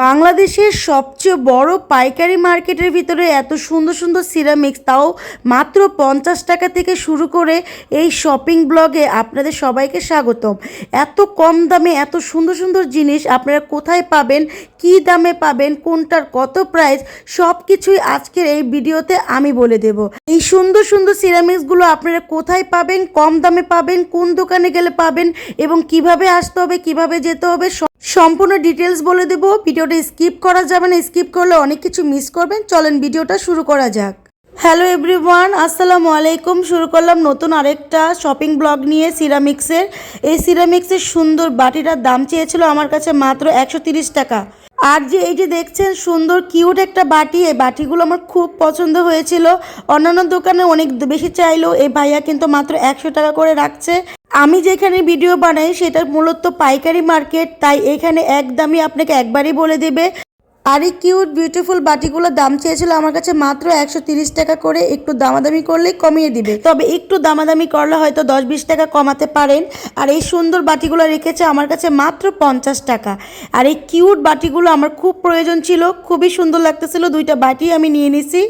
বাংলাদেশের সবচেয়ে বড় পাইকারি মার্কেটের ভিতরে এত সুন্দর সুন্দর সিরামিক্স তাও মাত্র পঞ্চাশ টাকা থেকে শুরু করে এই শপিং ব্লগে আপনাদের সবাইকে স্বাগতম। এত কম দামে এত সুন্দর সুন্দর জিনিস আপনারা কোথায় পাবেন, কি দামে পাবেন, কোনটার কত প্রাইস সব কিছুই আজকের এই ভিডিওতে আমি বলে দেব। এই সুন্দর সুন্দর সিরামিক্সগুলো আপনারা কোথায় পাবেন, কম দামে পাবেন, কোন দোকানে গেলে পাবেন এবং কীভাবে আসতে হবে, কীভাবে যেতে হবে সম্পূর্ণ ডিটেলস বলে দেবো। ভিডিওটা স্কিপ করা যাবে না, স্কিপ করলে অনেক কিছু মিস করবেন। চলেন ভিডিওটা শুরু করা যাক। হ্যালো এভরিওয়ান আসসালামু আলাইকুম। শুরু করলাম নতুন আরেকটা শপিং ব্লগ নিয়ে সিরামিক্সের এই সিরামিক্সের সুন্দর বাটিটার দাম চেয়েছিল আমার কাছে মাত্র একশো টাকা। আর যে এই যে দেখছেন, সুন্দর কিউট একটা বাটি, এই বাটিগুলো আমার খুব পছন্দ হয়েছিল। অন্যান্য দোকানে অনেক বেশি চাইলেও এই ভাইয়া কিন্তু মাত্র একশো টাকা করে রাখছে। আমি যেখানে ভিডিও বানাই সেটা মূলত পাইকারি মার্কেট, তাই এখানে এক দামই আপনাকে একবারই বলে দেবে। আর এই কিউট, বিউটিফুল বাটিগুলোর দাম চেয়েছিল আমার কাছে মাত্র একশো টাকা করে, একটু দামাদামি করলেই কমিয়ে দিবে। তবে একটু দামাদামি করলে হয়তো দশ বিশ টাকা কমাতে পারেন। আর এই সুন্দর বাটিগুলো রেখেছে আমার কাছে মাত্র পঞ্চাশ টাকা। আর এই কিউট বাটিগুলো আমার খুব প্রয়োজন ছিল, খুবই সুন্দর লাগতেছিল, দুইটা বাটি আমি নিয়ে নিছি।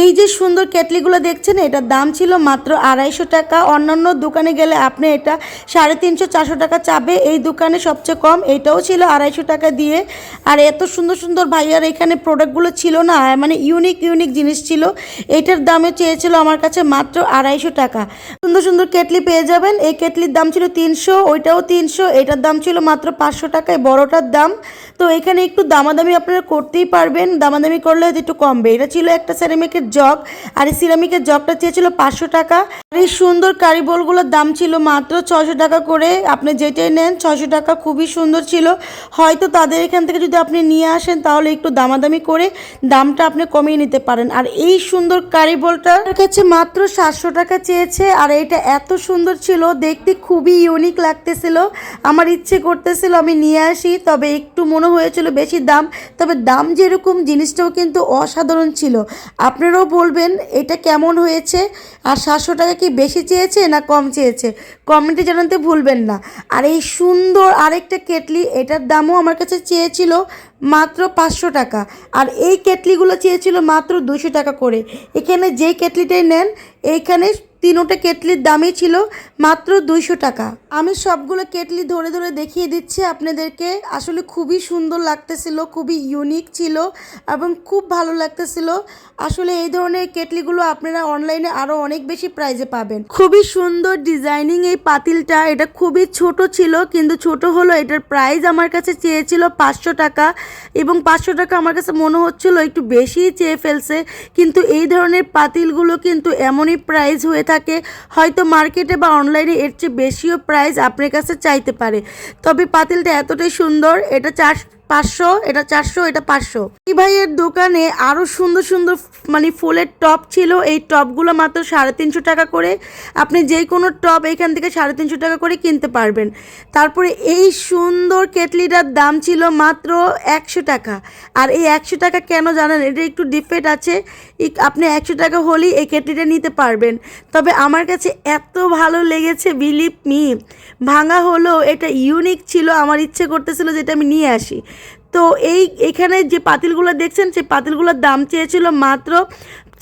এই যে সুন্দর কেটলিগুলো দেখছেন, এটার দাম ছিল মাত্র আড়াইশো টাকা। অন্যান্য দোকানে গেলে আপনি এটা সাড়ে তিনশো, চারশো টাকা চাবে। এই দোকানে সবচেয়ে কম এটাও ছিল আড়াইশো টাকা দিয়ে। আর এত সুন্দর সুন্দর ভাইয়ার এখানে প্রোডাক্টগুলো ছিল না মানে ইউনিক ইউনিক জিনিস ছিল। এটার দামে চেয়েছিল আমার কাছে মাত্র আড়াইশো টাকা। সুন্দর সুন্দর কেটলি পেয়ে যাবেন। এই কেটলির দাম ছিল তিনশো, ওইটাও তিনশো। এটার দাম ছিল মাত্র পাঁচশো টাকায়। বড়টার দাম তো এখানে একটু দামাদামি আপনারা করতেই পারবেন। দামাদামি করলে হয়তো একটু কমবে। এটা ছিল একটা সিরামিকের জগ আর এই সিরামিকের জগটা চেয়েছিল পাঁচশো টাকা। আর এই সুন্দর কারি বোলগুলোর দাম ছিল মাত্র ছশো টাকা করে। আপনি যেটাই নেন ছশো টাকা খুবই সুন্দর ছিল। হয়তো তাদের এখান থেকে যদি আপনি নিয়ে আসেন, তাহলে একটু দামাদামি করে দামটা আপনি কমিয়ে নিতে পারেন। আর এই সুন্দর কারি বোলটার কাছে মাত্র সাতশো টাকা চেয়েছে। আর এটা এত সুন্দর ছিল, দেখতে খুবই ইউনিক লাগতেছিল। আমার ইচ্ছে করতেছিল আমি নিয়ে আসি, তবে একটু মনে হয়েছিল বেশি দাম, তবে দাম যেরকম জিনিসটাও কিন্তু অসাধারণ ছিল। আপনারাও বলবেন, এটা কেমন হয়েছে? আর সাতশো টাকা কি বেশি চেয়েছে না কম চেয়েছে? কমেন্টে জানাতে ভুলবেন না। আর এই সুন্দর আরেকটা কেটলি, এটার দামও আমার কাছে চেয়েছিল মাত্র পাঁচশো টাকা। আর এই কেটলিগুলো চেয়েছিল মাত্র দুশো টাকা করে। এখানে যে কেটলিটাই নেন, এইখানে তিনোটা কেটলির দামই ছিল মাত্র দুইশো টাকা। আমি সবগুলো কেটলি ধরে ধরে দেখিয়ে দিচ্ছি আপনাদেরকে। আসলে খুবই সুন্দর লাগতেছিল, খুবই ইউনিক ছিল এবং খুব ভালো লাগতেছিল। আসলে এই ধরনের কেটলিগুলো আপনারা অনলাইনে আরও অনেক বেশি প্রাইজে পাবেন। খুবই সুন্দর ডিজাইনিং এই পাতিলটা। এটা খুবই ছোট ছিল, কিন্তু ছোট হলো এটার প্রাইস আমার কাছে চেয়েছিল পাঁচশো টাকা এবং পাঁচশো টাকা আমার কাছে মনে হচ্ছিল একটু বেশিই চেয়ে ফেলছে, কিন্তু এই ধরনের পাতিলগুলো কিন্তু এমনই প্রাইস হয়ে থাকে, হয়তো মার্কেটে বা অনলাইনে এর চেয়ে বেশিও প্রাইস আপনার কাছে চাইতে পারে। তবে পাতিলটা এতটাই সুন্দর, এটা চার পাঁচশো, এটা চারশো, এটা পাঁচশো। এই ভাইয়ের দোকানে আরও সুন্দর সুন্দর মানে ফুলের টপ ছিল। এই টপগুলো মাত্র সাড়ে তিনশো টাকা করে। আপনি যে কোনো টপ এখান থেকে সাড়ে তিনশো টাকা করে কিনতে পারবেন। তারপরে এই সুন্দর কেটলিটার দাম ছিল মাত্র একশো টাকা। আর এই একশো টাকা কেন জানেন? এটা একটু ডিফেক্ট আছে। আপনি একশো টাকা হলেই এই কেটলিটা নিতে পারবেন। তবে আমার কাছে এত ভালো লেগেছে বিলিভ মি ভাঙা হলো এটা ইউনিক ছিল। আমার ইচ্ছে করতেছিল যেটা আমি নিয়ে আসি। তো এই, এখানে যে পাতিলগুলো দেখছেন, সেই পাতিলগুলোর দাম চেয়েছিল মাত্র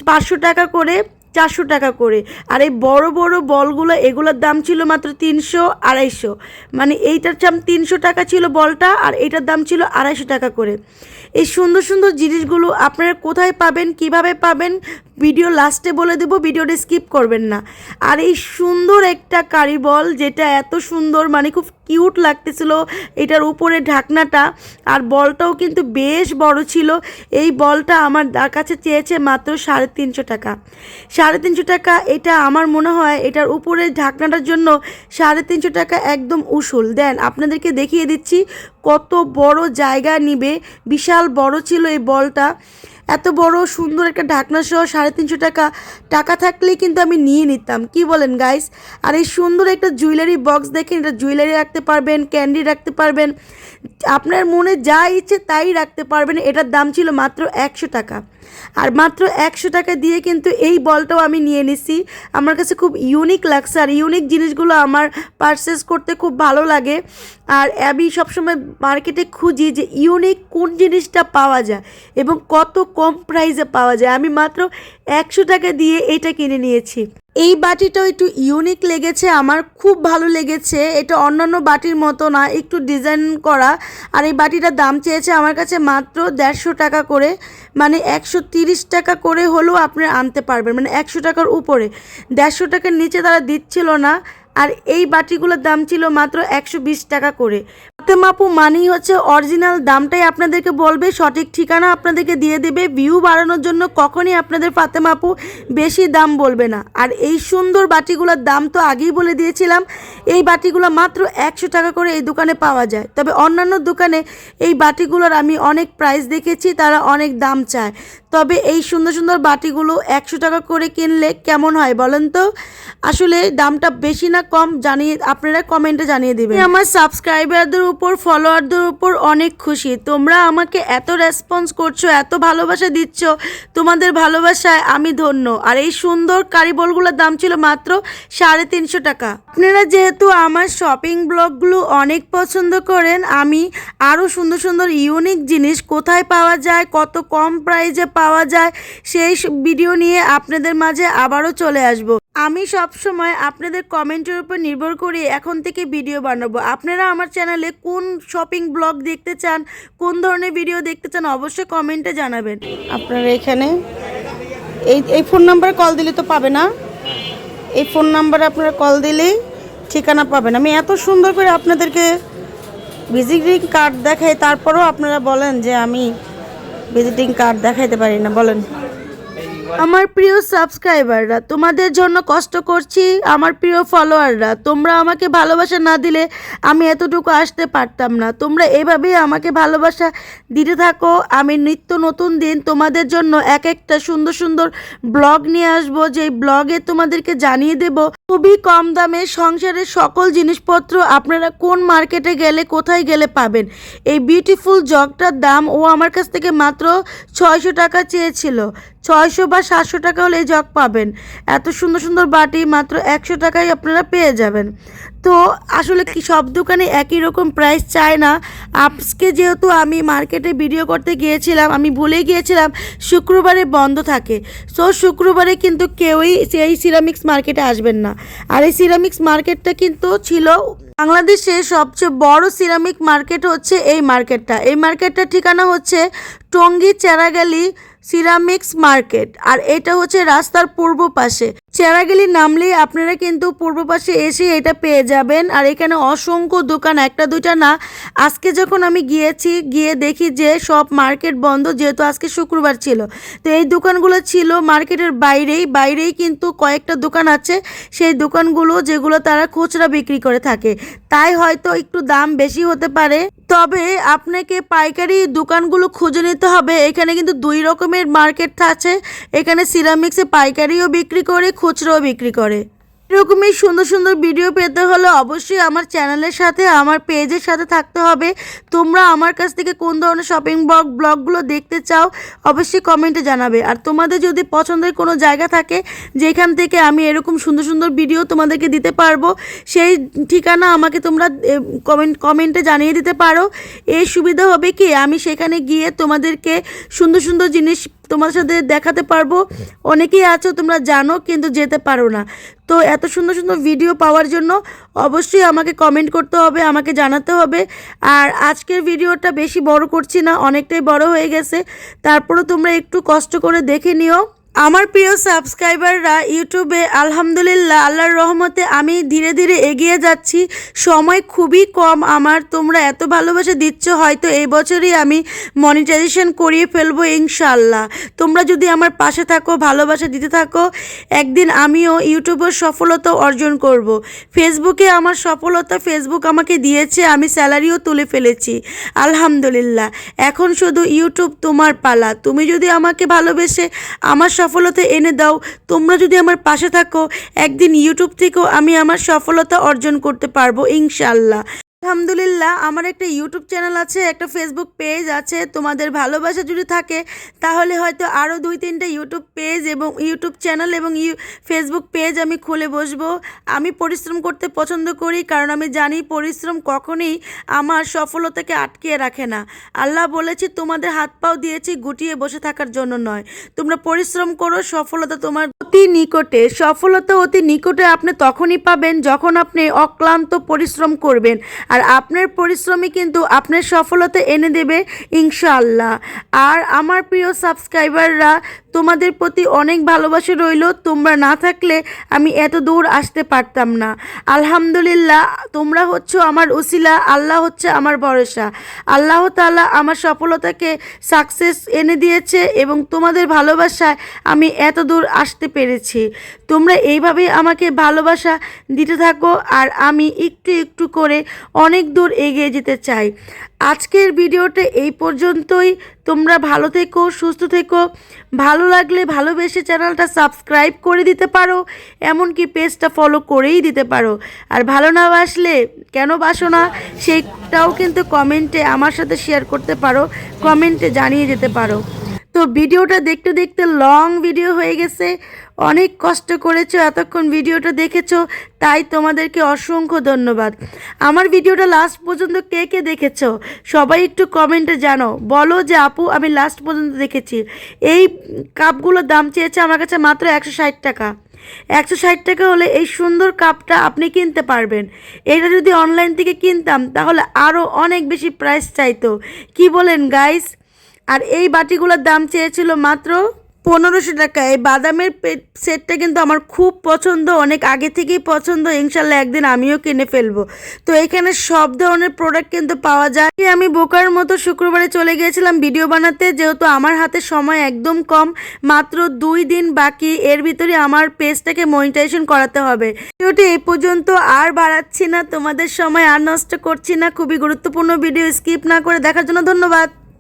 পাঁচশো টাকা করে, চারশো টাকা করে। আর এই বড় বড় বলগুলো, এগুলোর দাম ছিল মাত্র তিনশো আড়াইশো। মানে এইটার চাম তিনশো টাকা ছিল বলটা, আর এইটার দাম ছিল আড়াইশো টাকা করে। এই সুন্দর সুন্দর জিনিসগুলো আপনারা কোথায় পাবেন, কীভাবে পাবেন ভিডিও লাস্টে বলে দেবো, ভিডিওটা স্কিপ করবেন না। আর এই সুন্দর একটা কারি বল, যেটা এত সুন্দর মানে খুব কিউট লাগতেছিল এটার উপরে ঢাকনাটা, আর বলটাও কিন্তু বেশ বড় ছিল। এই বলটা আমার কাছে চেয়েছে মাত্র সাড়ে তিনশো টাকা। সাড়ে তিনশো টাকা, এটা আমার মনে হয় এটার উপরে ঢাকনাটার জন্য সাড়ে তিনশো টাকা একদম উসুল। দেন আপনাদেরকে দেখিয়ে দিচ্ছি কত বড় জায়গা নিবে, বিশাল বড় ছিল এই বলটা। এত বড় সুন্দর একটা ঢাকনা সহ সাড়ে তিনশো টাকা টাকা থাকলেই কিন্তু আমি নিয়ে নিতাম। কি বলেন গাইস আর এই সুন্দর একটা জুয়েলারি বক্স দেখেন, এটা জুয়েলারি রাখতে পারবেন ক্যান্ডি রাখতে পারবেন, আপনার মনে যা ইচ্ছে তাই রাখতে পারবেন, এটার দাম ছিল মাত্র একশো টাকা। আর মাত্র একশো টাকা দিয়ে কিন্তু এই বলটাও আমি নিয়ে নিছি। আমার কাছে খুব ইউনিক লাগছে আর ইউনিক জিনিসগুলো আমার পারচেস করতে খুব ভালো লাগে। আর আমি সবসময় মার্কেটে খুঁজি যে ইউনিক কোন জিনিসটা পাওয়া যায় এবং কত কম প্রাইসে পাওয়া যায়। আমি মাত্র একশো টাকা দিয়ে এটা কিনে নিয়েছি। এই বাটিটাও একটু ইউনিক লেগেছে, আমার খুব ভালো লেগেছে। এটা অন্যান্য বাটির মতো না, একটু ডিজাইন করা। আর এই বাটিটার দাম চেয়েছে আমার কাছে মাত্র দেড়শো টাকা করে মানে একশো তিরিশ টাকা করে হলেও আপনি আনতে পারবেন মানে একশো টাকার উপরে। দেড়শো টাকার নিচে তারা দিচ্ছিল না, আর এই বাটিগুলোর দাম ছিল মাত্র একশো বিশ টাকা করে। ফাতেমাপু মানেই হচ্ছে অরিজিনাল দামটাই আপনাদেরকে বলবে, সঠিক ঠিকানা আপনাদেরকে দিয়ে দেবে ভিউ বাড়ানোর জন্য কখনই আপনাদের ফাতেমাপু বেশি দাম বলবে না। আর এই সুন্দর বাটিগুলোর দাম তো আগেই বলে দিয়েছিলাম, এই বাটিগুলো মাত্র একশো টাকা করে এই দোকানে পাওয়া যায়। তবে অন্যান্য দোকানে এই বাটিগুলোর আমি অনেক প্রাইস দেখেছি, তারা অনেক দাম চায়। তবে এই সুন্দর সুন্দর বাটিগুলো একশো টাকা করে কিনলে কেমন হয় বলেন তো? আসলে দামটা বেশি না কম জানিয়ে আপনারা কমেন্টে জানিয়ে দিবেন। আমি আমার সাবস্ক্রাইবারদের উপর, ফলোয়ারদের উপর অনেক খুশি। তোমরা আমাকে এত রেসপন্স করছ, এত ভালোবাসা দিচ্ছ, তোমাদের ভালোবাসায় আমি ধন্য। আর এই সুন্দর কারিবলগুলোর দাম ছিল মাত্র সাড়ে তিনশো টাকা। আপনারা যেহেতু আমার শপিং ব্লগগুলো অনেক পছন্দ করেন, আমি আরও সুন্দর সুন্দর ইউনিক জিনিস কোথায় পাওয়া যায়, কত কম প্রাইজে পাওয়া যায়, সেই ভিডিও নিয়ে আপনাদের মাঝে আবারও চলে আসব। আমি সব সময় আপনাদের কমেন্টের উপর নির্ভর করে, এখন থেকে ভিডিও বানাবো। আপনারা আমার চ্যানেলে কোন শপিং ব্লগ দেখতে চান, কোন ধরনের ভিডিও দেখতে চান, অবশ্যই কমেন্টে জানাবেন। আপনারা এখানে, এই এই ফোন নাম্বারে কল দিলে তো পাবে না। এই ফোন নাম্বারে আপনারা কল দিলেই ঠিকানা পাবেন। আমি এত সুন্দর করে আপনাদেরকে ভিজিটিং কার্ড দেখাই, তারপরেও আপনারা বলেন যে আমি ভিজিটিং কার্ড দেখাইতে পারি না বলেন। আমার প্রিয় সাবস্ক্রাইবাররা, তোমাদের জন্য কষ্ট করছি আমার প্রিয় ফলোয়াররা। তোমরা আমাকে ভালোবাসা না দিলে আমি এতটুকু আসতে পারতাম না। তোমরা এভাবেই আমাকে ভালোবাসা দিতে থাকো। আমি নিত্য নতুন দিন তোমাদের জন্য এক একটা সুন্দর সুন্দর ব্লগ নিয়ে আসব। যেই ব্লগে তোমাদেরকে জানিয়ে দেব, খুবই কম দামে সংসারের সকল জিনিসপত্র আপনারা কোন মার্কেটে গেলে কোথায় গেলে পাবেন। এই বিউটিফুল জগটার দাম ও আমার কাছ থেকে মাত্র ছয়শো টাকা চেয়েছিল। ছয়শো বা সাতশো টাকা হলে এই জগ পাবেন। এত সুন্দর সুন্দর বাটি মাত্র একশো টাকায় আপনারা পেয়ে যাবেন। তো আসলে কি সব দোকানে একই রকম প্রাইস চায় না? আজকে যেহেতু আমি মার্কেটে ভিডিও করতে গিয়েছিলাম, আমি ভুলে গিয়েছিলাম, শুক্রবারে বন্ধ থাকে। সো শুক্রবারে কিন্তু কেউই সেই সিরামিক্স মার্কেটে আসবেন না। আর এই সিরামিক্স মার্কেটটা কিন্তু ছিল বাংলাদেশে সবচেয়ে বড় সিরামিক মার্কেট হচ্ছে এই মার্কেটটা এই মার্কেটটার ঠিকানা হচ্ছে টঙ্গী চেরাগালি সিরামিক্স মার্কেট। আর এটা হচ্ছে রাস্তার পূর্ব পাশে। চেরাগেলি নামলেই আপনারা কিন্তু পূর্ব পাশে এসে এটা পেয়ে যাবেন। আর এখানে অসংখ্য দোকান, একটা, দুইটা না। আজকে যখন আমি গিয়েছি, গিয়ে দেখি যে সব মার্কেট বন্ধ, যেহেতু আজকে শুক্রবার ছিল। তো এই দোকানগুলো ছিল মার্কেটের বাইরেই বাইরেই কিন্তু কয়েকটা দোকান আছে। সেই দোকানগুলো যেগুলো তারা খুচরা বিক্রি করে থাকে। তাই হয়তো একটু দাম বেশি হতে পারে। তবে আপনাকে পাইকারি দোকানগুলো খুঁজে নিতে হবে। এখানে কিন্তু দুই রকমের মার্কেট আছে। এখানে সিরামিক্সে পাইকারিও বিক্রি করে খুচরোও বিক্রি করে। এরকমই সুন্দর সুন্দর ভিডিও পেতে হলে অবশ্যই আমার চ্যানেলের সাথে, আমার পেজের সাথে থাকতে হবে। তোমরা আমার কাছ থেকে কোন ধরনের শপিং ব্লগ ব্লগগুলো দেখতে চাও, অবশ্যই কমেন্টে জানাবে। আর তোমাদের যদি পছন্দের কোনো জায়গা থাকে, যেখান থেকে আমি এরকম সুন্দর সুন্দর ভিডিও তোমাদেরকে দিতে পারব, সেই ঠিকানা আমাকে তোমরা কমেন্ট কমেন্টে জানিয়ে দিতে পারো। এই সুবিধা হবে কি, আমি সেখানে গিয়ে তোমাদেরকে সুন্দর সুন্দর জিনিস তোমার সাথে দেখাতে পারব। অনেকেই আছো, তোমরা জানো, কিন্তু যেতে পারো না। তো এত সুন্দর সুন্দর ভিডিও পাওয়ার জন্য অবশ্যই আমাকে কমেন্ট করতে হবে, আমাকে জানাতে হবে। আর আজকের ভিডিওটা বেশি বড় করছি না, অনেকটাই বড় হয়ে গেছে। তারপরেও তোমরা একটু কষ্ট করে দেখে নিও। আমার প্রিয় সাবস্ক্রাইবাররা, ইউটিউবে আলহামদুলিল্লাহ, আল্লাহর রহমতে আমি ধীরে ধীরে এগিয়ে যাচ্ছি। সময় খুবই কম আমার, তোমরা এত ভালোবাসা দিচ্ছ, হয়তো এই বছরই আমি মনিটাইজেশন করিয়ে ফেলব ইনশাল্লাহ তোমরা যদি আমার পাশে থাকো, ভালোবাসা দিতে থাকো, একদিন আমিও ইউটিউবের সফলতা অর্জন করব। ফেসবুকে আমার সফলতা, ফেসবুক আমাকে দিয়েছে, আমি স্যালারিও তুলে ফেলেছি। আলহামদুলিল্লাহ। এখন শুধু ইউটিউব তোমার পালা। তুমি যদি আমাকে ভালোবেসে আমার সফলতা এনে দাও। তোমরা যদি আমার পাশে থাকো, একদিন ইউটিউব থেকেও আমি আমার সফলতা অর্জন করতে পারব ইনশাল্লাহ আলহামদুলিল্লাহ, আমার একটা ইউটিউব চ্যানেল আছে, একটা ফেসবুক পেজ আছে, তোমাদের ভালোবাসা যদি থাকে। তাহলে হয়তো আরও দুই তিনটা ইউটিউব পেজ এবং ইউটিউব চ্যানেল এবং ইউ ফেসবুক পেজ আমি খুলে বসবো। আমি পরিশ্রম করতে পছন্দ করি, কারণ আমি জানি পরিশ্রম কখনই আমার সফলতাকে আটকিয়ে রাখে না। আল্লাহ বলেছি, তোমাদের হাত পাও দিয়েছি গুটিয়ে বসে থাকার জন্য নয়। তোমরা পরিশ্রম করো, সফলতা তোমার অতি নিকটে। সফলতা অতি নিকটে আপনি তখনই পাবেন যখন আপনি অক্লান্ত পরিশ্রম করবেন। আর আপনার পরিশ্রমই কিন্তু আপনার সফলতা এনে দেবে, ইনশাআল্লাহ। আর আমার প্রিয় সাবস্ক্রাইবাররা, তোমাদের প্রতি অনেক ভালোবাসা রইল, তোমরা না থাকলে আমি এত দূর আসতে পারতাম না। আলহামদুলিল্লাহ, তোমরা হচ্ছে আমার উসিলা আল্লাহ হচ্ছে আমার ভরসা। আল্লাহ তাআলা আমার সফলতাকে সাকসেস এনে দিয়েছে এবং তোমাদের ভালোবাসায় আমি এত দূর আসতে পেরেছি। তোমরা এইভাবেই আমাকে ভালোবাসা দিতে থাকো, আর আমি একটু একটু করে অনেক দূর এগিয়ে যেতে চাই। আজকের ভিডিওটা এই পর্যন্তই। তোমরা ভালো থেকো, সুস্থ থেকো। ভালো লাগলে ভালোবেসে চ্যানেলটা সাবস্ক্রাইব করে দিতে পারো, এমনকি পেজটা ফলো করেই দিতে পারো। আর ভালো না বাসলে কেন বাসো না সেইটাও কিন্তু কমেন্টে আমার সাথে শেয়ার করতে পারো, কমেন্টে জানিয়ে যেতে পারো। তো ভিডিওটা দেখতে দেখতে লং ভিডিও হয়ে গেছে। অনেক কষ্ট করেছ, এতক্ষণ ভিডিওটা দেখেছ, তাই তোমাদেরকে অসংখ্য ধন্যবাদ। আমার ভিডিওটা লাস্ট পর্যন্ত কে কে দেখেছ, সবাই একটু কমেন্টে জানো বলো যে, আপু, আমি লাস্ট পর্যন্ত দেখেছি। এই কাপগুলোর দাম চেয়েছে আমার কাছে মাত্র একশো ষাট টাকা। একশো ষাট টাকা হলে এই সুন্দর কাপটা আপনি কিনতে পারবেন। এটা যদি অনলাইন থেকে কিনতাম, তাহলে আরও অনেক বেশি প্রাইস চাইতো। কি বলেন গাইস আর এই বাটিগুলোর দাম চেয়েছিল মাত্র পনেরোশো টাকা। এই বাদামের সেটটা কিন্তু আমার খুব পছন্দ, অনেক আগে থেকেই পছন্দ। ইনশাল্লাহ একদিন আমিও কিনে ফেলব। তো এখানে সব ধরনের প্রোডাক্ট কিন্তু পাওয়া যায়। আমি বোকার মতো শুক্রবারে চলে গিয়েছিলাম ভিডিও বানাতে, যেহেতু আমার হাতে সময় একদম কম, মাত্র দুই দিন বাকি। এর ভিতরে আমার পেজটাকে মনিটাইজেশন করাতে হবে। ভিডিওটি এই পর্যন্ত, আর বাড়াচ্ছি না, তোমাদের সময় আর নষ্ট করছি না। খুবই গুরুত্বপূর্ণ ভিডিও স্কিপ না করে দেখার জন্য ধন্যবাদ।